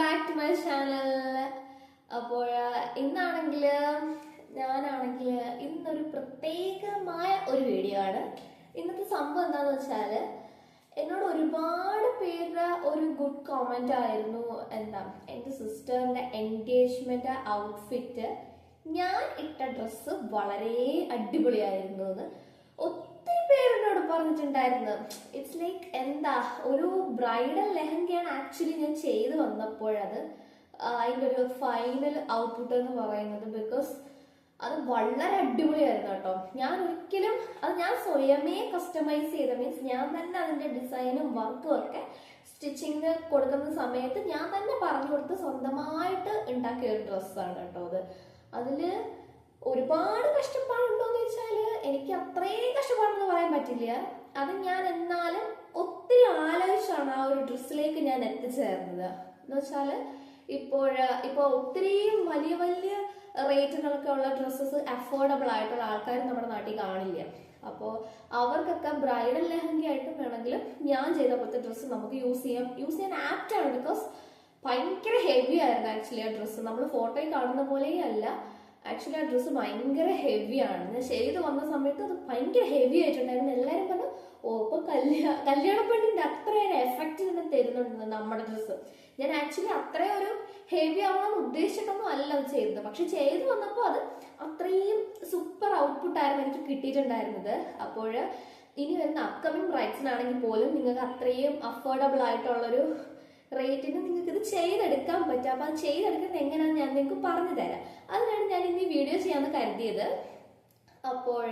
Back to my channel അപ്പോൾ ഇന്നാണെങ്കിൽ ഞാനാണെങ്കിൽ ഇന്നൊരു പ്രത്യേകമായ ഒരു വീഡിയോ ആണ്. ഇന്നത്തെ സംഭവം എന്താന്ന് വെച്ചാൽ എന്നോട് ഒരുപാട് പേരുടെ ഒരു ഗുഡ് കോമന്റ് ആയിരുന്നു. എന്താ എന്റെ സിസ്റ്ററിന്റെ എൻഗേജ്മെന്റ് ഔട്ട്ഫിറ്റ് ഞാൻ ഇട്ട ഡ്രസ്സ് വളരെ അടിപൊളിയായിരുന്നു എന്ന് ഒത്തിരി പേരെന്നോട് പറഞ്ഞിട്ടുണ്ടായിരുന്നു. ഇറ്റ്സ് ലൈക്ക് എന്താ ഒരു ബ്രൈഡൽ ലെഹങ്കയാണ് ആക്ച്വലി ഞാൻ ചെയ്ത് വന്നപ്പോഴത് അതിന്റെ ഒരു ഫൈനൽ ഔട്ട്പുട്ട് എന്ന് പറയുന്നത് ബിക്കോസ് അത് വളരെ അടിപൊളിയായിരുന്നു കേട്ടോ. ഞാൻ ഒരിക്കലും അത് ഞാൻ സ്വയമേ കസ്റ്റമൈസ് ചെയ്ത മീൻസ് ഞാൻ തന്നെ അതിന്റെ ഡിസൈനും വർക്കും ഒക്കെ സ്റ്റിച്ചിങ് കൊടുക്കുന്ന സമയത്ത് ഞാൻ തന്നെ പറഞ്ഞു കൊടുത്ത് സ്വന്തമായിട്ട് ഉണ്ടാക്കിയ ഒരു ഡ്രസ്സാണ് കേട്ടോ അത്. അതിൽ ഒരുപാട് കഷ്ടപ്പാടുണ്ടോ എന്ന് വെച്ചാൽ എനിക്ക് അത്രയും കഷ്ടപ്പാടെന്ന് പറയാൻ പറ്റില്ല. അത് ഞാൻ എന്നാലും ഒത്തിരി ആലോചിച്ചാണ് ആ ഒരു ഡ്രസ്സിലേക്ക് ഞാൻ എത്തിച്ചേർന്നത്. എന്ന് വെച്ചാൽ ഇപ്പോൾ ഇപ്പൊ ഒത്തിരി വലിയ വലിയ റേറ്റുകളൊക്കെ ഉള്ള ഡ്രസ്സസ് അഫോർഡബിൾ ആയിട്ടുള്ള ആൾക്കാർ നമ്മുടെ നാട്ടിൽ കാണില്ല. അപ്പോൾ അവർക്കൊക്കെ ബ്രൈഡൽ ലെഹങ്ക ആയിട്ടും വേണമെങ്കിലും ഞാൻ ചെയ്ത പോലത്തെ ഡ്രസ്സ് നമുക്ക് യൂസ് ചെയ്യാം. യൂസ് ചെയ്യാൻ ആണ് ബിക്കോസ് ഭയങ്കര ഹെവി ആയിരുന്നു ആക്ച്വലി ആ ഡ്രസ്സ്. നമ്മൾ ഫോട്ടോയിൽ കാണുന്ന പോലെയേ അല്ല ആക്ച്വലി ആ ഡ്രസ്സ് ഭയങ്കര ഹെവിയാണ് ഞാൻ ചെയ്ത് വന്ന സമയത്ത് അത് ഭയങ്കര ഹെവി ആയിട്ടുണ്ടായിരുന്നു. എല്ലാവരും പറഞ്ഞു ഓ ഇപ്പൊ കല്യാ കല്യാണ പെണ്ണിന്റെ അത്രയൊരു എഫക്റ്റ് തന്നെ തരുന്നുണ്ട് നമ്മുടെ ഡ്രസ്സ് ഞാൻ ആക്ച്വലി അത്രയും ഒരു ഹെവി ആവണമെന്ന് ഉദ്ദേശിച്ചിട്ടൊന്നും അല്ല ചെയ്തത്. പക്ഷെ ചെയ്ത് വന്നപ്പോൾ അത് അത്രയും സൂപ്പർ ഔട്ട്പുട്ട് ആയിരുന്നു എനിക്ക് കിട്ടിയിട്ടുണ്ടായിരുന്നത്. അപ്പോൾ ഇനി വരുന്ന അപ്കമിങ് പ്രൈസിനാണെങ്കിൽ പോലും നിങ്ങൾക്ക് അത്രയും അഫോർഡബിൾ ആയിട്ടുള്ളൊരു റേറ്റിന് നിങ്ങൾക്ക് ഇത് ചെയ്തെടുക്കാൻ പറ്റും. അപ്പൊ അത് ചെയ്തെടുക്കുന്നത് എങ്ങനെയാണെന്ന് ഞാൻ നിങ്ങൾക്ക് പറഞ്ഞു തരാം. അതിനാണ് ഞാൻ ഇന്ന് ഈ വീഡിയോ ചെയ്യാമെന്ന് കരുതിയത്. അപ്പോൾ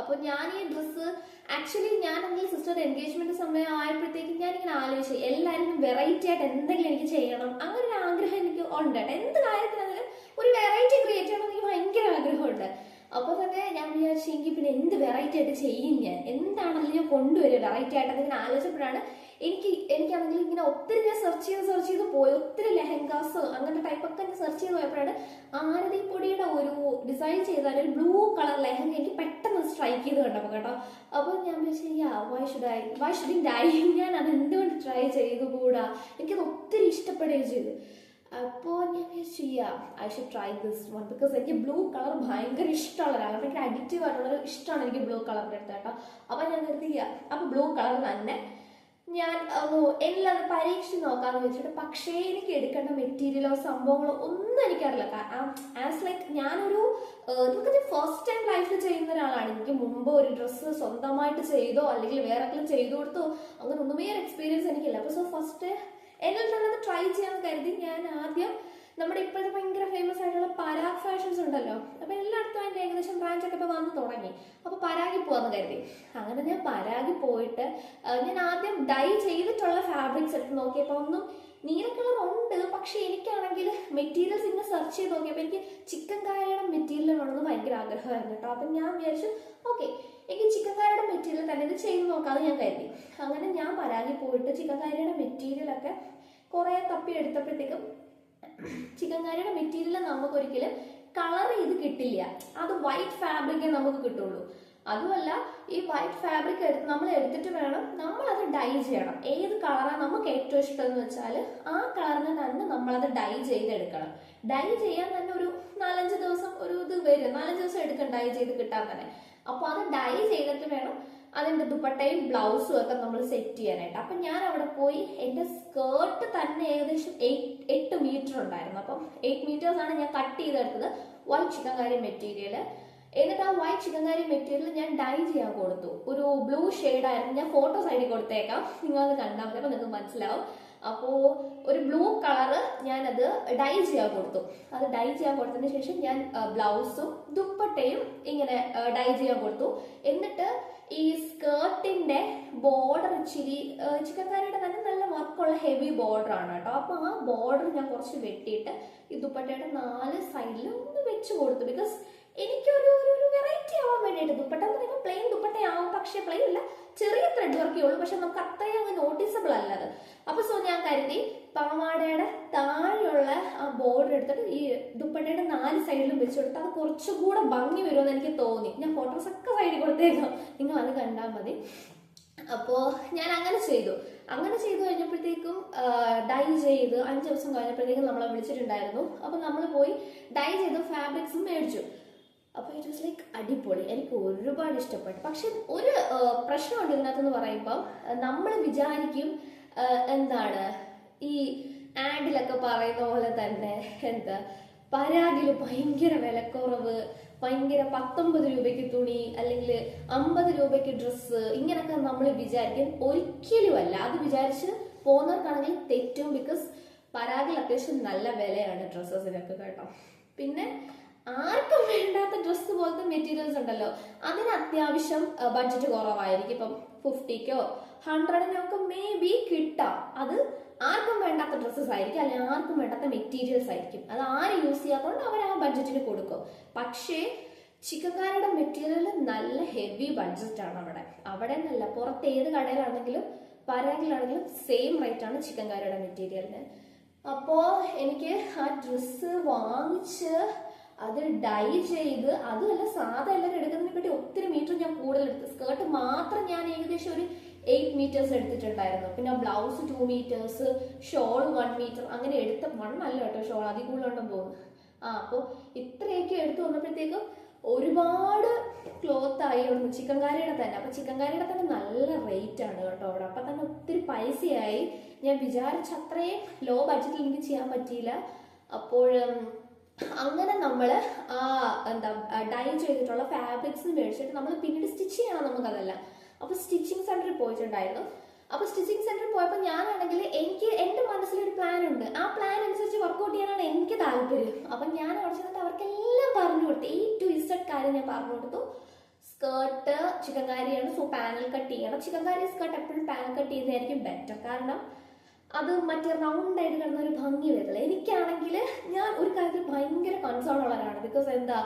അപ്പോൾ ഞാൻ ഈ ഡ്രസ്സ് ആക്ച്വലി ഞാൻ എന്റെ സിസ്റ്റർ എൻഗേജ്മെന്റ് സമയം ആയപ്പോഴത്തേക്കും ഞാൻ ഇങ്ങനെ ആലോചിച്ചു. എല്ലാവരും വെറൈറ്റി ആയിട്ട് എന്തെങ്കിലും എനിക്ക് ചെയ്യണം. അങ്ങനെ ഒരു ആഗ്രഹം എനിക്ക് ഉണ്ട്. എന്ത് കാര്യത്തിനാണെങ്കിലും ഒരു വെറൈറ്റി ക്രിയേറ്റ് ചെയ്യണം എനിക്ക് ഭയങ്കര ആഗ്രഹമുണ്ട്. അപ്പോൾ തന്നെ ഞാൻ വിചാരിച്ചു എങ്കിൽ പിന്നെ എന്ത് വെറൈറ്റി ആയിട്ട് ചെയ്യും ഞാൻ? എന്താണെങ്കിലും ഞാൻ കൊണ്ടുവരും വെറൈറ്റി ആയിട്ട്? അങ്ങനെ ആലോചിച്ചപ്പോഴാണ് എനിക്ക് എനിക്കാണെങ്കിൽ ഇങ്ങനെ ഒത്തിരി ഞാൻ സെർച്ച് ചെയ്ത് സെർച്ച് ചെയ്ത് പോയി. ഒത്തിരി ലെഹങ്കാസ് അങ്ങനത്തെ ടൈപ്പൊക്കെ ഞാൻ സെർച്ച് ചെയ്ത് പോയപ്പോഴാണ് ആരതി പൊടിയുടെ ഒരു ഡിസൈൻ ചെയ്താൽ ഒരു ബ്ലൂ കളർ ലെഹങ്ക എനിക്ക് പെട്ടെന്ന് സ്ട്രൈക്ക് ചെയ്ത് കണ്ടപ്പോൾ കേട്ടോ. അപ്പോൾ ഞാൻ വിചാരിച്ചു why should I why should die ഞാൻ അത് എന്തുകൊണ്ട് ട്രൈ ചെയ്തുകൂടാ എനിക്കത് ഒത്തിരി ഇഷ്ടപ്പെടുകയും ചെയ്തു. അപ്പോൾ ഞാൻ വിചാരിച്ചു yeah I should try this one because എനിക്ക് ബ്ലൂ കളർ ഭയങ്കര ഇഷ്ടമുള്ള ഒരാളാണ്. ഭയങ്കര അഡിക്റ്റീവ് ആയിട്ടുള്ള ഒരു ഇഷ്ടമാണ് എനിക്ക് ബ്ലൂ കളറിന്റെ അടുത്ത് കേട്ടോ. അപ്പോൾ ഞാൻ കരുതി അപ്പോൾ ബ്ലൂ കളർ തന്നെ. ഞാൻ എല്ലാം അത് പരീക്ഷിച്ച് നോക്കാന്ന് വെച്ചിട്ട് പക്ഷേ എനിക്ക് എടുക്കേണ്ട മെറ്റീരിയലോ സംഭവങ്ങളോ ഒന്നും എനിക്കറിയില്ല. ആസ് ലൈക്ക് ഞാനൊരു ഇതൊക്കെ ഫസ്റ്റ് ടൈം ലൈഫിൽ ചെയ്യുന്ന ഒരാളാണ്. എനിക്ക് മുമ്പ് ഒരു ഡ്രസ്സ് സ്വന്തമായിട്ട് ചെയ്തോ അല്ലെങ്കിൽ വേറെ ആരെങ്കിലും ചെയ്തു കൊടുത്തോ അങ്ങനെ ഒന്നുമേ എക്സ്പീരിയൻസ് എനിക്കില്ല. അപ്പോൾ സോ ഫസ്റ്റ് എന്നെ തന്നെ ട്രൈ ചെയ്യാൻ കരുതി ഞാൻ ആദ്യം നമ്മുടെ ഇപ്പോഴത്തെ ഭയങ്കര ഫേമസ് ആയിട്ടുള്ള പരാഗ് ഫാഷൻസ് ഉണ്ടല്ലോ. അപ്പൊ എല്ലായിടത്തും അതിന്റെ ഏകദേശം ബ്രാഞ്ച് ഒക്കെ ഇപ്പൊ വന്നു തുടങ്ങി. അപ്പൊ പരാഗി പോവാന്ന് കരുതി. അങ്ങനെ ഞാൻ പരാഗി പോയിട്ട് ഞാൻ ആദ്യം ഡൈ ചെയ്തിട്ടുള്ള ഫാബ്രിക്സ് എടുത്ത് നോക്കിയപ്പോൾ ഒന്നും നീല കളർ ഉണ്ട്. പക്ഷെ എനിക്കാണെങ്കിൽ മെറ്റീരിയൽസ് ഇങ്ങനെ സെർച്ച് ചെയ്ത് നോക്കിയപ്പോൾ എനിക്ക് ചിക്കൻ കായയുടെ മെറ്റീരിയൽ വേണമെന്ന് ഭയങ്കര ആഗ്രഹമായിരുന്നു കേട്ടോ. അപ്പം ഞാൻ വിചാരിച്ചു ഓക്കെ എനിക്ക് ചിക്കൻ കായയുടെ മെറ്റീരിയൽ തന്നെ ഇത് ചെയ്ത് നോക്കാമെന്ന് ഞാൻ കരുതി. അങ്ങനെ ഞാൻ പരാഗി പോയിട്ട് ചിക്കൻ കായയുടെ മെറ്റീരിയലൊക്കെ കുറേ തപ്പി എടുത്തപ്പോഴത്തേക്കും ചിക്കൻ കറിയുടെ മെറ്റീരിയൽ നമുക്ക് ഒരിക്കലും കളർ ചെയ്ത് കിട്ടില്ല. അത് വൈറ്റ് ഫാബ്രിക്കേ നമുക്ക് കിട്ടുള്ളൂ. അതുമല്ല ഈ വൈറ്റ് ഫാബ്രിക് എടുത്ത് നമ്മൾ എടുത്തിട്ട് വേണം നമ്മൾ അത് ഡൈ ചെയ്യണം. ഏത് കളറാണ് നമുക്ക് ഏറ്റവും ഇഷ്ടം എന്ന് വെച്ചാൽ ആ കളറിന് തന്നെ നമ്മളത് ഡൈ ചെയ്തെടുക്കണം. ഡൈ ചെയ്യാൻ തന്നെ ഒരു നാലഞ്ച് ദിവസം ഒരു ഇത് വരും. നാലഞ്ച് ദിവസം എടുക്കും ഡൈ ചെയ്ത് കിട്ടാൻ തന്നെ. അപ്പോൾ അത് ഡൈ ചെയ്തിട്ട് വേണം അതിന്റെ ദുപ്പട്ടയും ബ്ലൗസും ഒക്കെ നമ്മൾ സെറ്റ് ചെയ്യാനായിട്ട്. അപ്പം ഞാൻ അവിടെ പോയി എന്റെ സ്കേർട്ട് തന്നെ ഏകദേശം എട്ട് മീറ്റർ ഉണ്ടായിരുന്നു. അപ്പം എയ്റ്റ് മീറ്റേഴ്സാണ് ഞാൻ കട്ട് ചെയ്തെടുത്തത് വൈറ്റ് ചിക്കൻകാരി മെറ്റീരിയൽ എന്നിട്ട് ആ വൈറ്റ് ചിക്കൻകാരി മെറ്റീരിയൽ ഞാൻ ഡൈ ചെയ്യാൻ കൊടുത്തു. ഒരു ബ്ലൂ ആയിരുന്നു. ഞാൻ ഫോട്ടോ സൈഡിൽ കൊടുത്തേക്കാം. നിങ്ങളത് കണ്ടാൽ മതി അപ്പോൾ നിങ്ങൾക്ക് മനസ്സിലാവും. അപ്പോൾ ഒരു ബ്ലൂ കളറ് ഞാനത് ഡൈ ചെയ്യാൻ കൊടുത്തു. അത് ഡൈ ചെയ്യാൻ കൊടുത്തതിന് ശേഷം ഞാൻ ബ്ലൗസും ദുപ്പട്ടയും ഇങ്ങനെ ഡൈ ചെയ്യാൻ കൊടുത്തു. എന്നിട്ട് ഈ സ്കേർട്ടിന്റെ ബോർഡർ ഇച്ചിരി ചിക്കൻ കറിയുടെ തന്നെ നല്ല വർക്കുള്ള ഹെവി ബോർഡർ ആണ് കേട്ടോ. അപ്പൊ ആ ബോർഡർ ഞാൻ കുറച്ച് വെട്ടിയിട്ട് ഈ ദുപ്പട്ടയുടെ നാല് സൈഡിൽ ഒന്ന് വെച്ച് കൊടുത്തു. ബിക്കോസ് എനിക്കൊരു ഒരു ഒരു വെറൈറ്റി ആവാൻ വേണ്ടിയിട്ട് ദുപ്പട്ട എന്ന് പറയുമ്പോൾ പ്ലെയിൻ ദുപ്പട്ടയാവും. പക്ഷേ പ്ലെയിൻ അല്ല ചെറിയ ത്രെഡ് വർക്കേ ഉള്ളൂ. പക്ഷെ നമുക്ക് അത്രയും അങ്ങ് നോട്ടീസബിൾ അല്ല അത്. അപ്പൊ സോ ഞാൻ കരുതി പാവാടയുടെ താഴെയുള്ള ആ ബോർഡർ എടുത്തിട്ട് ഈ ദുപ്പട്ടയുടെ നാല് സൈഡിലും വെച്ച് കൊടുത്ത് അത് കുറച്ചുകൂടെ ഭംഗി വരുമെന്ന് എനിക്ക് തോന്നി. ഞാൻ ഫോട്ടോസ് ഒക്കെ സൈഡിൽ കൊടുത്തേക്കാം നിങ്ങൾ അത് കണ്ടാൽ മതി. അപ്പോൾ ഞാൻ അങ്ങനെ ചെയ്തു. അങ്ങനെ ചെയ്തു കഴിഞ്ഞപ്പോഴത്തേക്കും ഡൈ ചെയ്ത് അഞ്ച് ദിവസം കഴിഞ്ഞപ്പോഴത്തേക്കും നമ്മളെ വിളിച്ചിട്ടുണ്ടായിരുന്നു. അപ്പോൾ നമ്മൾ പോയി ഡൈ ചെയ്ത് ഫാബ്രിക്സും മേടിച്ചു. അപ്പൊ ഇറ്റ് വാസ് ലൈക്ക് അടിപൊളി. എനിക്ക് ഒരുപാട് ഇഷ്ടപ്പെട്ടു. പക്ഷെ ഒരു പ്രശ്നമുണ്ട് ഇതിനകത്തെന്ന് പറയുമ്പോൾ നമ്മൾ വിചാരിക്കും എന്താണ് ഈ ആഡിലൊക്കെ പറയുന്ന പോലെ തന്നെ എന്താ പരാഗിൽ ഭയങ്കര വിലക്കുറവ് ഭയങ്കര പത്തൊമ്പത് രൂപയ്ക്ക് തുണി അല്ലെങ്കിൽ അമ്പത് രൂപയ്ക്ക് ഡ്രസ്സ് ഇങ്ങനൊക്കെ നമ്മൾ വിചാരിക്കും. ഒരിക്കലുമല്ല. അത് വിചാരിച്ച് പോകുന്നവർക്കാണെങ്കിൽ തെറ്റും ബിക്കോസ് പരാഗിൽ അത്യാവശ്യം നല്ല വിലയാണ് ഡ്രസ്സസിനൊക്കെ കേട്ടോ. പിന്നെ ആർക്കും വേണ്ടാത്ത ഡ്രസ്സ് പോലത്തെ മെറ്റീരിയൽസ് ഉണ്ടല്ലോ. അതിന് അത്യാവശ്യം ബഡ്ജറ്റ് കുറവായിരിക്കും. ഇപ്പം ഫിഫ്റ്റിക്കോ ഹൺഡ്രഡിനോ ഒക്കെ മേ ബി കിട്ടാം. അത് ആർക്കും വേണ്ടാത്ത ഡ്രസ്സസ് ആയിരിക്കും. അല്ലെങ്കിൽ ആർക്കും വേണ്ടാത്ത മെറ്റീരിയൽസ് ആയിരിക്കും. അത് ആര് യൂസ് ചെയ്യാത്തതുകൊണ്ട് അവർ ആ ബഡ്ജറ്റിന് കൊടുക്കും. പക്ഷേ ചിക്കൻകാരുടെ മെറ്റീരിയൽ നല്ല ഹെവി ബഡ്ജറ്റ് ആണ് അവിടെ. അവിടെ നല്ല പുറത്ത് ഏത് കടയിലാണെങ്കിലും പരാഗിലാണെങ്കിലും സെയിം റേറ്റ് ആണ് ചിക്കൻകാരുടെ മെറ്റീരിയലിന് അപ്പോൾ എനിക്ക് ആ ഡ്രസ്സ് വാങ്ങിച്ച് അത് ഡൈ ചെയ്ത് അതുമല്ല സാധാ എല്ലാവരും എടുക്കുന്നതിനെ പറ്റി ഒത്തിരി മീറ്റർ ഞാൻ കൂടുതൽ എടുത്തു. സ്കേർട്ട് മാത്രം ഞാൻ ഏകദേശം ഒരു എയ്റ്റ് മീറ്റേഴ്സ് എടുത്തിട്ടുണ്ടായിരുന്നു. പിന്നെ blouse two metres shawl one metre അങ്ങനെ എടുത്ത വൺ അല്ല കേട്ടോ ഷോൾ അതിൽ കൂടുതലുണ്ടെന്ന് തോന്നുന്നു. ആ അപ്പോൾ ഇത്രയൊക്കെ എടുത്തു വന്നപ്പോഴത്തേക്കും ഒരുപാട് ക്ലോത്ത് ആയി അവിടെ ചിക്കൻകാരിയുടെ തന്നെ. അപ്പൊ ചിക്കൻകാരിയുടെ തന്നെ നല്ല റേറ്റ് ആണ് കേട്ടോ അവിടെ. അപ്പൊ തന്നെ ഒത്തിരി പൈസയായി. ഞാൻ വിചാരിച്ച അത്രയും ലോ ബഡ്ജറ്റിൽ എനിക്ക് ചെയ്യാൻ പറ്റിയില്ല. അപ്പോൾ അങ്ങനെ നമ്മൾ ആ എന്താ ഡൈ ചെയ്തിട്ടുള്ള ഫാബ്രിക്സ് മേടിച്ചിട്ട് നമ്മൾ പിന്നീട് സ്റ്റിച്ച് ചെയ്യണം നമുക്കതല്ല. അപ്പൊ സ്റ്റിച്ചിങ് സെന്ററിൽ പോയിട്ടുണ്ടായിരുന്നു. അപ്പൊ സ്റ്റിച്ചിങ് സെന്ററിൽ പോയപ്പോൾ ഞാനാണെങ്കിൽ എനിക്ക് എന്റെ മനസ്സിലൊരു പ്ലാൻ ഉണ്ട്. ആ പ്ലാൻ അനുസരിച്ച് വർക്ക്ഔട്ട് ചെയ്യാനാണ് എനിക്ക് താല്പര്യം. അപ്പൊ ഞാൻ അവിടെ ചെന്നിട്ട് അവർക്കെല്ലാം പറഞ്ഞു കൊടുത്തു. ഈ ടു ഇസഡ് കാര്യം ഞാൻ പറഞ്ഞു കൊടുത്തു. സ്കേർട്ട് ചിക്കൻകാരിയാണ് സോ പാനൽ കട്ട് ചെയ്യണം. ചിക്കൻകാരി സ്കേർട്ട് എപ്പോഴും പാനൽ കട്ട് ചെയ്യുന്നതായിരിക്കും ബെറ്റർ കാരണം അത് മറ്റേ റൗണ്ട് ആയിട്ട് കിടന്ന ഒരു ഭംഗി വരില്ല. എനിക്കാണെങ്കിൽ ഞാൻ ഒരു കാര്യത്തിൽ ഭയങ്കര കൺസേൺ ഉള്ളവരാണ്. ബിക്കോസ് എന്താ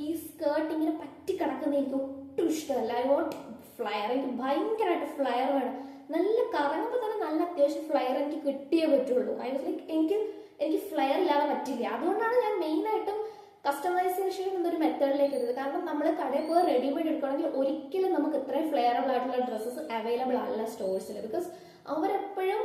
ഈ സ്കേർട്ട് ഇങ്ങനെ പറ്റി കിടക്കുന്ന എനിക്ക് ഒട്ടും ഇഷ്ടമല്ല. ഐ വോണ്ട് ഫ്ലയർ എനിക്ക് ഭയങ്കരമായിട്ട് ഫ്ലയർ വേണം. നല്ല കറങ്ങുമ്പോൾ തന്നെ നല്ല അത്യാവശ്യം ഫ്ലയർ എനിക്ക് കിട്ടിയേ പറ്റുള്ളൂ. ഐ വാസ് ലൈക്ക് എനിക്ക് എനിക്ക് ഫ്ലയർ ഇല്ലാതെ പറ്റില്ല. അതുകൊണ്ടാണ് ഞാൻ മെയിനായിട്ടും കസ്റ്റമൈസേഷൻ എന്നൊരു മെത്തേഡിലേക്ക് എത്തുന്നത് കാരണം നമ്മൾ കടയിൽ പോയി റെഡിമെയ്ഡ് എടുക്കണമെങ്കിൽ ഒരിക്കലും നമുക്ക് ഇത്രയും ഫ്ലെയറബിൾ ആയിട്ടുള്ള ഡ്രസ്സസ് അവൈലബിൾ അല്ല സ്റ്റോഴ്സിൽ ബിക്കോസ് അവരെപ്പോഴും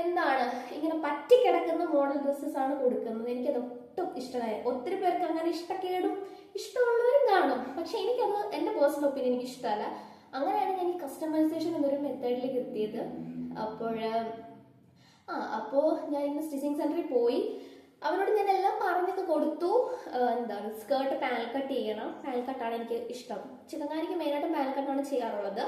എന്താണ്? ഇങ്ങനെ പറ്റിക്കിടക്കുന്ന മോഡൽ ഡ്രസ്സസ് ആണ് കൊടുക്കുന്നത്. എനിക്കത് ഒട്ടും ഇഷ്ടമായി ഒത്തിരി പേർക്ക് അങ്ങനെ ഇഷ്ടക്കേടും ഇഷ്ടമുള്ളവരും കാണും. പക്ഷെ എനിക്കത് എന്റെ പേഴ്സണൽ ഒപ്പീനിയൻ എനിക്ക് ഇഷ്ടമല്ല. അങ്ങനെയാണ് ഞാൻ ഈ കസ്റ്റമൈസേഷൻ എന്നൊരു മെത്തേഡിലേക്ക് എത്തിയത് അപ്പോൾ ആ അപ്പോൾ ഞാൻ ഇന്ന് സ്റ്റിച്ചിങ് സെന്ററിൽ പോയി. അവരോട് ഞാൻ എല്ലാം പറഞ്ഞൊക്കെ കൊടുത്തു. എന്താണ്? സ്കേർട്ട് പാനൽ കട്ട് ചെയ്യണം. പാനൽ കട്ടാണ് എനിക്ക് ഇഷ്ടം. ചിക്കൻകാരിക്ക് മെയിനായിട്ട് പാനൽ കട്ടാണ് ചെയ്യാറുള്ളത്.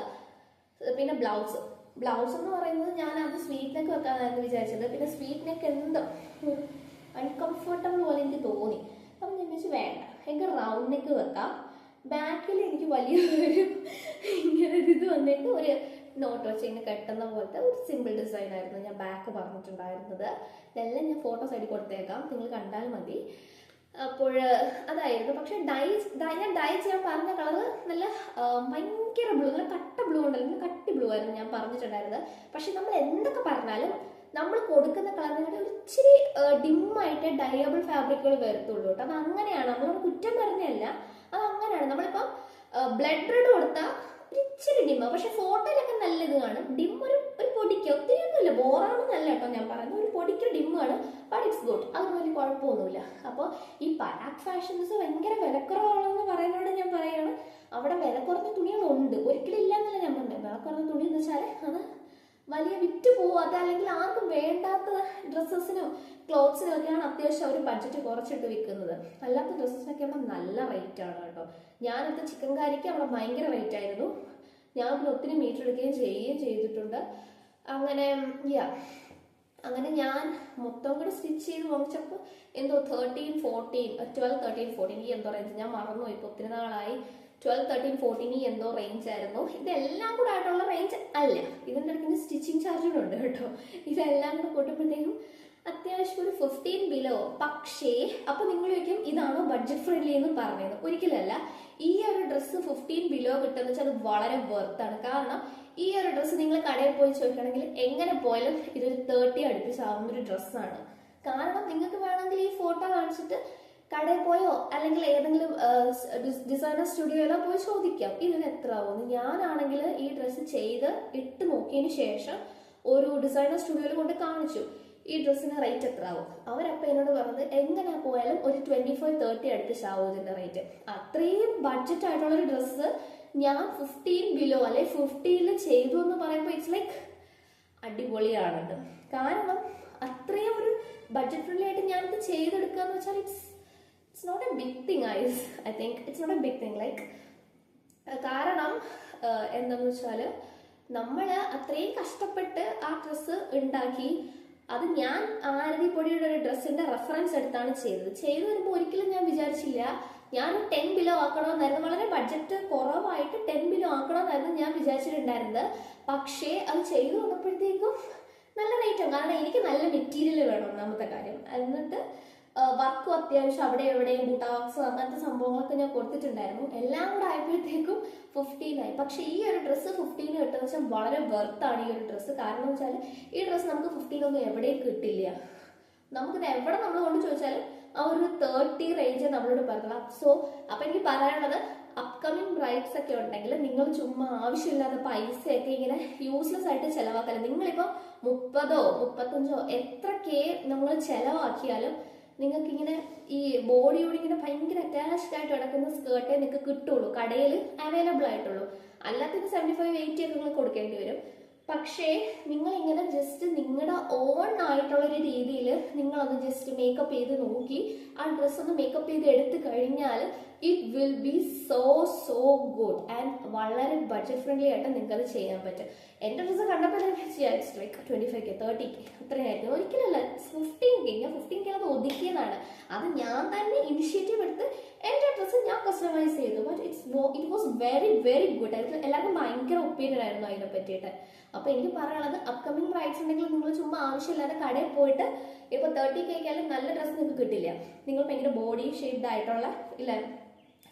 പിന്നെ ബ്ലൗസ് ബ്ലൗസ് എന്ന് പറയുന്നത് ഞാൻ അത് സ്വീറ്റ് നെക്ക് വെക്കാനായിരുന്നു വിചാരിച്ചത്. പിന്നെ സ്വീറ്റ് നെക്ക് എന്തോ അൺകംഫർട്ടബിൾ പോലെ എനിക്ക് തോന്നി. അപ്പം ഞാൻ ചോദിച്ചു വേണ്ട. എനിക്ക് റൗണ്ട് നെക്ക് വെക്കാം. ബാക്കിൽ എനിക്ക് വലിയൊരു ഇങ്ങനെ ഒരു ഇത് വന്നിട്ട് ഒരു നോട്ട് വെച്ച് ഇങ്ങനെ കെട്ടുന്ന പോലത്തെ ഒരു സിമ്പിൾ ഡിസൈൻ ആയിരുന്നു ഞാൻ ബാക്ക് പറഞ്ഞിട്ടുണ്ടായിരുന്നത്. ഇതെല്ലാം ഞാൻ ഫോട്ടോ സൈഡിൽ കൊടുത്തേക്കാം. നിങ്ങൾ കണ്ടാൽ മതി. അപ്പോൾ അതായിരുന്നു. പക്ഷെ ഡൈ ഞാൻ ഡൈ ചെയ്യാൻ പറഞ്ഞ കളർ നല്ല ആ, ഭയങ്കര ബ്ലൂ നല്ല കട്ട ബ്ലൂ ഉണ്ടല്ലോ കട്ടി ബ്ലൂ ആയിരുന്നു ഞാൻ പറഞ്ഞിട്ടുണ്ടായിരുന്നത്. പക്ഷെ നമ്മൾ എന്തൊക്കെ പറഞ്ഞാലും നമ്മൾ കൊടുക്കുന്ന കളറിനൊക്കെ ഒരു ഇച്ചിരി ഡിമ്മായിട്ട് ഡയബിൾ ഫാബ്രിക്കുകൾ വരത്തുള്ളൂ കേട്ടോ. അത് അങ്ങനെയാണ് നമ്മളോട് കുറ്റം പറഞ്ഞല്ല അത് അങ്ങനെയാണ് നമ്മളിപ്പം ബ്ലഡ് റെഡ് കൊടുത്താൽ ഒരു ഇച്ചിരി ഡിമ്മ പക്ഷെ ഫോട്ടോയിലൊക്കെ നല്ലത് കാണും. ഡിം ഒരു പൊടിക്ക് ഒത്തിരി ഒന്നുമില്ല ബോറാണെന്നല്ല കേട്ടോ ഞാൻ പറയുന്നത്. ഒരു പൊടിക്ക് ഡിമ്മാണ് ബട്ട് ഇറ്റ്സ് ഗുഡ് അതുപോലെ കുഴപ്പമൊന്നുമില്ല. അപ്പോൾ ഈ പരാഗ് ഫാഷൻസ് ഭയങ്കര വിലക്കുറവാണെന്ന് പറയുന്നതോട് ഞാൻ പറയുകയാണ് അവിടെ വില കുറഞ്ഞ തുണികളുണ്ട്. ഒരിക്കലും ഇല്ല എന്നല്ല ഞാൻ പറഞ്ഞത്. വില കുറഞ്ഞ തുണി എന്ന് വെച്ചാൽ അത് വലിയ വിറ്റ് പോവാത്ത അല്ലെങ്കിൽ ആർക്കും വേണ്ടാത്ത ഡ്രസ്സസിനും ക്ലോത്ത്സിനും ഒക്കെയാണ് അത്യാവശ്യം അവർ ബഡ്ജറ്റ് കുറച്ചിട്ട് വിൽക്കുന്നത്. അല്ലാത്ത ഡ്രസ്സസിനൊക്കെ അവിടെ നല്ല റേറ്റ് ആണ് കേട്ടോ. ഞാനിപ്പോൾ ചിക്കൻ കാരിക്ക് അവിടെ ഭയങ്കര റേറ്റ് ആയിരുന്നു. ഞാൻ പിന്നെ ഒത്തിരി മീറ്റർ എടുക്കുകയും ചെയ്യുകയും ചെയ്തിട്ടുണ്ട്. അങ്ങനെ യാ അങ്ങനെ ഞാൻ മൊത്തം കൂടി സ്റ്റിച്ച് ചെയ്ത് വാങ്ങിച്ചപ്പോൾ എന്തോ thirteen fourteen twelve thirteen fourteen ഈ എന്തോ റേഞ്ച് ഞാൻ മറന്നുപോയി ഇപ്പോൾ ഒത്തിരി നാളായി. ട്വൽവ് തേർട്ടീൻ ഫോർട്ടീൻ ഈ എന്തോ റേഞ്ച് ആയിരുന്നു. ഇതെല്ലാം കൂടെ ആയിട്ടുള്ള റേഞ്ച് അല്ല. ഇതിന്റെ ഇടയ്ക്ക് സ്റ്റിച്ചിങ് ചാർജ് ഉണ്ട് കേട്ടോ. ഇതെല്ലാം കൂടെ കൂട്ടുമ്പോഴത്തേക്കും അത്യാവശ്യം ഒരു ഫിഫ്റ്റീൻ ബിലോ പക്ഷേ അപ്പൊ നിങ്ങൾ ചോദിക്കും ഇതാണോ ബഡ്ജറ്റ് ഫ്രണ്ട്ലി എന്ന് പറഞ്ഞത് ഒരിക്കലല്ല. ഈ ഒരു ഡ്രസ്സ് ഫിഫ്റ്റീൻ ബിലോ കിട്ടുന്ന വെച്ചാൽ അത് വളരെ വെർത്താണ് കാരണം ഈ ഒരു ഡ്രസ്സ് നിങ്ങൾ കടയിൽ പോയി ചോദിക്കുകയാണെങ്കിൽ എങ്ങനെ പോയാലും ഇതൊരു തേർട്ടി അടുപ്പിച്ചാവുന്ന ഒരു ഡ്രസ്സാണ് കാരണം നിങ്ങൾക്ക് വേണമെങ്കിൽ ഈ ഫോട്ടോ കാണിച്ചിട്ട് കടയിൽ പോയോ? അല്ലെങ്കിൽ ഏതെങ്കിലും ഡിസൈനർ സ്റ്റുഡിയോയിലോ പോയി ചോദിക്കാം. ഇതിന് എത്ര ആവുമെന്ന്. ഞാനാണെങ്കിൽ ഈ ഡ്രസ്സ് ചെയ്ത് ഇട്ട് നോക്കിയതിന് ശേഷം ഒരു ഡിസൈനർ സ്റ്റുഡിയോയിൽ കൊണ്ട് കാണിച്ചു. ഈ ഡ്രസ്സിന് റേറ്റ് എത്ര ആവും അവരപ്പോൾ എന്നോട് പറഞ്ഞത് എങ്ങനെ പോയാലും ഒരു ട്വന്റി ഫൈവ് തേർട്ടി അടുപ്പിച്ചാവും ഇതിന്റെ റേറ്റ് അത്രയും ബഡ്ജറ്റ് ആയിട്ടുള്ള ഒരു ഡ്രസ്സ് ഞാൻ ഫിഫ്റ്റീൻ ബിലോ അല്ലെ ഫിഫ്റ്റീനിൽ ചെയ്തു എന്ന് പറയുമ്പോൾ ഇറ്റ്സ് ലൈക്ക് അടിപൊളിയാണത്. കാരണം അത്രയും ഒരു ബഡ്ജറ്റ് ഫ്രണ്ട്ലി ആയിട്ട് ഞാനിത് ചെയ്തെടുക്കുക എന്ന് വെച്ചാൽ it's it's not a big thing eyes I think it's not a big thing like കാരണം എന്താണെന്ന് വെച്ചാൽ നമ്മൾ അത്രയും കഷ്ടപ്പെട്ട് ആ ഡ്രസ്സ് ഉണ്ടാക്കി അത് ഞാൻ ആരതി പൊടിയുടെ ഒരു ഡ്രസ്സിന്റെ റെഫറൻസ് എടുത്താണ് ചെയ്തത്. ചെയ്തു വരുമ്പോൾ ഒരിക്കലും ഞാൻ വിചാരിച്ചില്ല ഞാൻ ടെൻ ബിലോ ആക്കണമെന്നായിരുന്നു വളരെ ബഡ്ജറ്റ് കുറവായിട്ട് ടെൻ ബിലോ ആക്കണമെന്നായിരുന്നു ഞാൻ വിചാരിച്ചിട്ടുണ്ടായിരുന്നത്. പക്ഷേ അത് ചെയ്തു വന്നപ്പോഴത്തേക്കും നല്ല റേറ്റാണ് കാരണം എനിക്ക് നല്ല മെറ്റീരിയൽ വേണം ഒന്നാമത്തെ കാര്യം. എന്നിട്ട് വർക്കും അത്യാവശ്യം അവിടെ എവിടെയും ബുട്ടാക്സും അങ്ങനത്തെ സംഭവങ്ങളൊക്കെ ഞാൻ കൊടുത്തിട്ടുണ്ടായിരുന്നു. എല്ലാം കൂടെ ആയപ്പോഴത്തേക്കും ഫിഫ്റ്റീൻ ആയി. പക്ഷെ ഈ ഒരു ഡ്രസ്സ് ഫിഫ്റ്റീന് കിട്ടുന്ന വെച്ചാൽ വളരെ വെർത്താണ് ഈ ഒരു ഡ്രസ്സ് കാരണം വെച്ചാൽ ഈ ഡ്രസ്സ് നമുക്ക് ഫിഫ്റ്റീൻ ഒന്നും എവിടെയും കിട്ടില്ല. നമുക്കിത് എവിടെ നമ്മൾ കൊണ്ട് ചോദിച്ചാലും ആ ഒരു തേർട്ടി റേഞ്ച് നമ്മളോട് പറഞ്ഞത് സോ അപ്പൊ എനിക്ക് പറയാനുള്ളത് അപ്കമിങ് ബ്രൈഡ്സ് ഒക്കെ ഉണ്ടെങ്കിൽ നിങ്ങൾ ചുമ്മാ ആവശ്യമില്ലാത്ത പൈസയൊക്കെ ഇങ്ങനെ യൂസ്ലെസ് ആയിട്ട് ചെലവാക്കല്ല? നിങ്ങളിപ്പോൾ മുപ്പതോ മുപ്പത്തഞ്ചോ എത്ര കെ നമ്മൾ ചെലവാക്കിയാലും നിങ്ങൾക്ക് ഇങ്ങനെ ഈ ബോഡിയോട് ഇങ്ങനെ ഭയങ്കര അറ്റാച്ച്ഡ് ആയിട്ട് കിടക്കുന്ന സ്കേർട്ടേ നിങ്ങൾക്ക് കിട്ടുള്ളൂ. കടയിൽ അവൈലബിൾ ആയിട്ടുള്ളൂ. അല്ലാത്തത് സെവന്റി ഫൈവ് എയ്റ്റി ഒക്കെ നിങ്ങൾ കൊടുക്കേണ്ടി വരും. പക്ഷേ നിങ്ങൾ ഇങ്ങനെ ജസ്റ്റ് നിങ്ങളുടെ ഓൺ ആയിട്ടുള്ള ഒരു രീതിയിൽ നിങ്ങളൊന്ന് ജസ്റ്റ് മേക്കപ്പ് ചെയ്ത് നോക്കി ആ ഡ്രസ്സ് ഒന്ന് മേക്കപ്പ് ചെയ്ത് എടുത്തു കഴിഞ്ഞാൽ it will be so so good and വളരെ ബഡ്ജറ്റ് ഫ്രണ്ട്ലി ആയിട്ട് നിങ്ങൾക്ക് അത് ചെയ്യാൻ പറ്റും. എന്റെ ഡ്രസ്സ് കണ്ടപ്പോൾ ഞാൻ like twenty five K thirty K അത്രയായിരുന്നു. ഒരിക്കലല്ല ഫിഫ്റ്റീൻ കെ ഞാൻ ഫിഫ്റ്റീൻ കെ അത് ഒതുക്കിയതാണ്. അത് ഞാൻ തന്നെ എന്റെ കസ്റ്റമൈസ് ചെയ്തു but it's it was very very good ആയിരുന്നു എല്ലാവർക്കും ഭയങ്കര ഒപ്പീനിയൻ ആയിരുന്നു അതിനെ പറ്റിയിട്ട്. അപ്പൊ എനിക്ക് പറയാനുള്ളത് അപ്കമിങ് ബ്രൈഡ്സ് ഉണ്ടെങ്കിൽ നിങ്ങൾ ചുമ്മാ ആവശ്യമില്ലാതെ കടയിൽ പോയിട്ട് ഇപ്പൊ തേർട്ടി കേക്കാലും നല്ല ഡ്രസ്സ് നിങ്ങൾക്ക് കിട്ടില്ല. നിങ്ങൾ ഭയങ്കര ബോഡി ഷേപ്ഡ് ആയിട്ടുള്ള ഇല്ല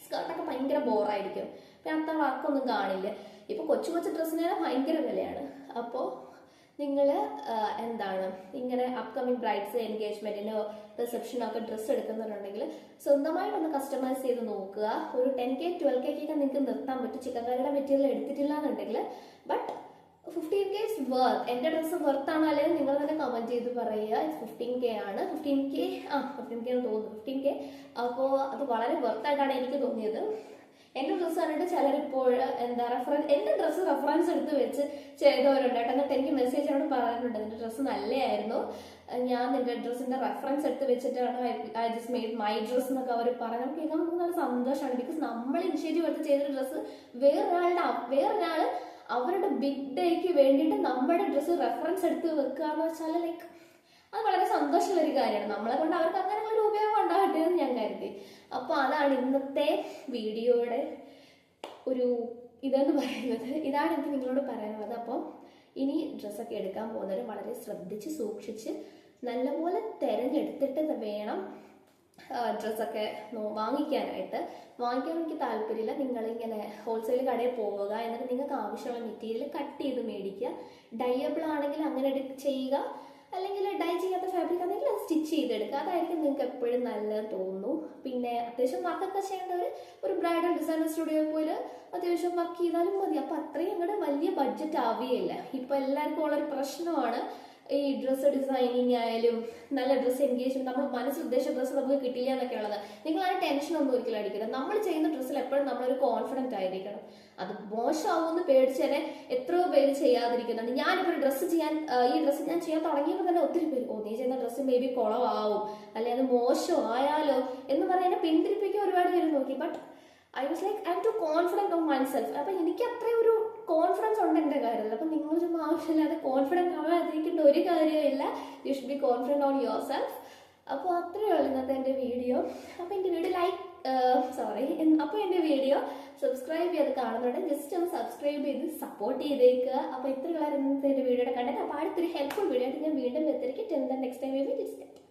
സ്കേർട്ടൊക്കെ ഭയങ്കര ബോറായിരിക്കും പിന്നെ അത്ര വർക്കൊന്നും കാണില്ല. ഇപ്പൊ കൊച്ചു കൊച്ചു ഡ്രസ്സിനാണ് ഭയങ്കര വിലയാണ്. അപ്പോൾ നിങ്ങൾ എന്താണ്? ഇങ്ങനെ അപ്കമിങ് ബ്രൈഡ്സ് എൻഗേജ്മെന്റിനോ റിസപ്ഷനോ ഒക്കെ ഡ്രസ്സ് എടുക്കുന്നുണ്ടെങ്കിൽ സ്വന്തമായിട്ടൊന്ന് കസ്റ്റമൈസ് ചെയ്ത് നോക്കുക. ഒരു ടെൻ കെ ട്വൽവ് കെക്കൊക്കെ നിങ്ങൾക്ക് നിർത്താൻ പറ്റും. ചിക്കൻ കറിയുടെ മെറ്റീരിയൽ എടുത്തിട്ടില്ല എന്നുണ്ടെങ്കിൽ but fifteen K is worth എന്റെ ഡ്രസ്സ് വർത്ത് ആണോ അല്ലെങ്കിൽ നിങ്ങൾ തന്നെ കമന്റ് ചെയ്ത് പറയുക. ഫിഫ്റ്റീൻ കെ ആണ്. ഫിഫ്റ്റീൻ കെ ആ ഫിഫ്റ്റീൻ കെ എന്ന് തോന്നുന്നു. ഫിഫ്റ്റീൻ കെ അപ്പോൾ അത് വളരെ വർത്തായിട്ടാണ് എനിക്ക് തോന്നിയത്. എന്റെ ഡ്രസ്സ് കണ്ടിട്ട് ചിലരിപ്പോൾ എന്താ റെഫറൻസ് എന്റെ ഡ്രസ്സ് റെഫറൻസ് എടുത്ത് വെച്ച് ചെയ്തവരുണ്ട്. കേട്ടോ എന്നിട്ട് എനിക്ക് മെസ്സേജ് അവിടെ പറയാനുണ്ട് നിന്റെ ഡ്രസ്സ് നല്ലതായിരുന്നു ഞാൻ നിന്റെ ഡ്രസ്സിന്റെ റെഫറൻസ് എടുത്ത് വെച്ചിട്ടാണ് I just made my dress എന്നൊക്കെ അവർ പറഞ്ഞു. നമുക്ക് കേൾക്കാൻ നമുക്ക് നല്ല സന്തോഷമാണ്. ബിക്കോസ് നമ്മൾ ഇനിഷ്യേറ്റീവ് എടുത്ത് ചെയ്തൊരു ഡ്രസ്സ് വേറൊരാളുടെ വേറൊരാൾ അവരുടെ ബിഗ് ഡേക്ക് വേണ്ടിയിട്ട് നമ്മുടെ ഡ്രസ്സ് റെഫറൻസ് എടുത്ത് വെക്കുക എന്ന് വെച്ചാൽ ലൈക്ക് അത് വളരെ സന്തോഷമുള്ള ഒരു കാര്യമാണ്. നമ്മളെ കൊണ്ട് അവർക്ക് അങ്ങനെയുള്ള ഒരു ഉപയോഗം ഉണ്ടാകട്ടെ എന്ന് ഞാൻ കരുതി. അപ്പോൾ അതാണ് ഇന്നത്തെ വീഡിയോയുടെ ഒരു ഇതെന്ന് പറയുന്നത്. ഇതാണ് എനിക്ക് നിങ്ങളോട് പറയാനുള്ളത്. അപ്പോൾ ഇനി ഡ്രസ്സൊക്കെ എടുക്കാൻ പോകുന്നവർ വളരെ ശ്രദ്ധിച്ച് സൂക്ഷിച്ച് നല്ലപോലെ തിരഞ്ഞെടുത്തിട്ട് വേണം ഡ്രസ്സൊക്കെ വാങ്ങിക്കാനായിട്ട്. വാങ്ങിക്കാൻ എനിക്ക് താല്പര്യമില്ല. നിങ്ങളിങ്ങനെ ഹോൾസെയിൽ കടയിൽ പോവുക എന്നിട്ട് നിങ്ങൾക്ക് ആവശ്യമുള്ള മെറ്റീരിയൽ കട്ട് ചെയ്ത് മേടിക്കുക ഡയബിൾ ആണെങ്കിൽ അങ്ങനെ ചെയ്യുക. അല്ലെങ്കിൽ ഡൈ ചെയ്യാത്ത ഫാബ്രിക് ആണെങ്കിൽ അത് സ്റ്റിച്ച് ചെയ്തെടുക്കുക. അതായിരിക്കും നിങ്ങൾക്ക് എപ്പോഴും നല്ലത് തോന്നുന്നു. പിന്നെ അത്യാവശ്യം വർക്കൊക്കെ ചെയ്യേണ്ടവർ ഒരു ബ്രൈഡൽ ഡിസൈനർ സ്റ്റുഡിയോ പോലെ അത്യാവശ്യം വർക്ക് ചെയ്താലും മതി. അപ്പം അത്രയും അങ്ങോട്ട് വലിയ ബഡ്ജറ്റ് ആവുകയില്ല. ഇപ്പം എല്ലാവർക്കും ഉള്ളൊരു പ്രശ്നമാണ്. ഈ ഡ്രസ്സ് ഡിസൈനിങ് ആയാലും നല്ല ഡ്രസ്സ് എൻഗേജ്മെന്റ് നമ്മൾ മനസ്സ് ഉദ്ദേശിച്ച ഡ്രസ്സ് നമുക്ക് കിട്ടില്ല എന്നൊക്കെ ഉള്ളത്. നിങ്ങൾ ആ ടെൻഷൻ ഒന്നും ഒരിക്കലും അടിക്കരുത്. നമ്മൾ ചെയ്യുന്ന ഡ്രസ്സിൽ എപ്പോഴും നമ്മളൊരു കോൺഫിഡന്റ് ആയിരിക്കണം. അത് മോശമാവുമെന്ന് പേടിച്ച് തന്നെ എത്രയോ പേര് ചെയ്യാതിരിക്കുന്നുണ്ട്. ഞാനിപ്പോൾ ഡ്രസ്സ് ചെയ്യാൻ ഈ ഡ്രസ്സ് ഞാൻ ചെയ്യാൻ തുടങ്ങിയപ്പോൾ തന്നെ ഒത്തിരി പേര് ഓ നീ ചെയ്യുന്ന ഡ്രസ്സ് മേ ബി കുളമാവും അല്ലെ അത് മോശമായാലോ? എന്ന് പറയാൻ പിന്തിരിപ്പിക്കാൻ ഒരുപാട് പേര് നോക്കി. But I was like I too confident of myself അപ്പം എനിക്ക് അത്രയും ഒരു കോൺഫിഡൻസ് ഉണ്ട് എന്റെ കാര്യത്തിൽ. അപ്പം നിങ്ങൾ ചുമ്മാ ആവശ്യമില്ലാതെ കോൺഫിഡന്റ് ആവാതിരിക്കേണ്ട ഒരു കാര്യമില്ല you should be confident on yourself അപ്പോൾ അത്രയേ ഉള്ളൂ ഇന്നത്തെ എന്റെ വീഡിയോ. അപ്പോൾ എന്റെ വീഡിയോ ലൈക്ക് സോറി അപ്പോൾ എന്റെ വീഡിയോ സബ്സ്ക്രൈബ് ചെയ്ത് കാണുന്നുണ്ട്. ജസ്റ്റ് ഒന്ന് സബ്സ്ക്രൈബ് ചെയ്ത് സപ്പോർട്ട് ചെയ്തേക്കുക അപ്പോൾ ഇത്രയുള്ള ഇന്നത്തെ എന്റെ വീഡിയോയുടെ കണ്ടത് അപ്പോൾ അടുത്തൊരു ഹെൽപ്ഫുൾ വീഡിയോ ആയിട്ട് ഞാൻ വീണ്ടും എത്തിരിക്കും then the next time it's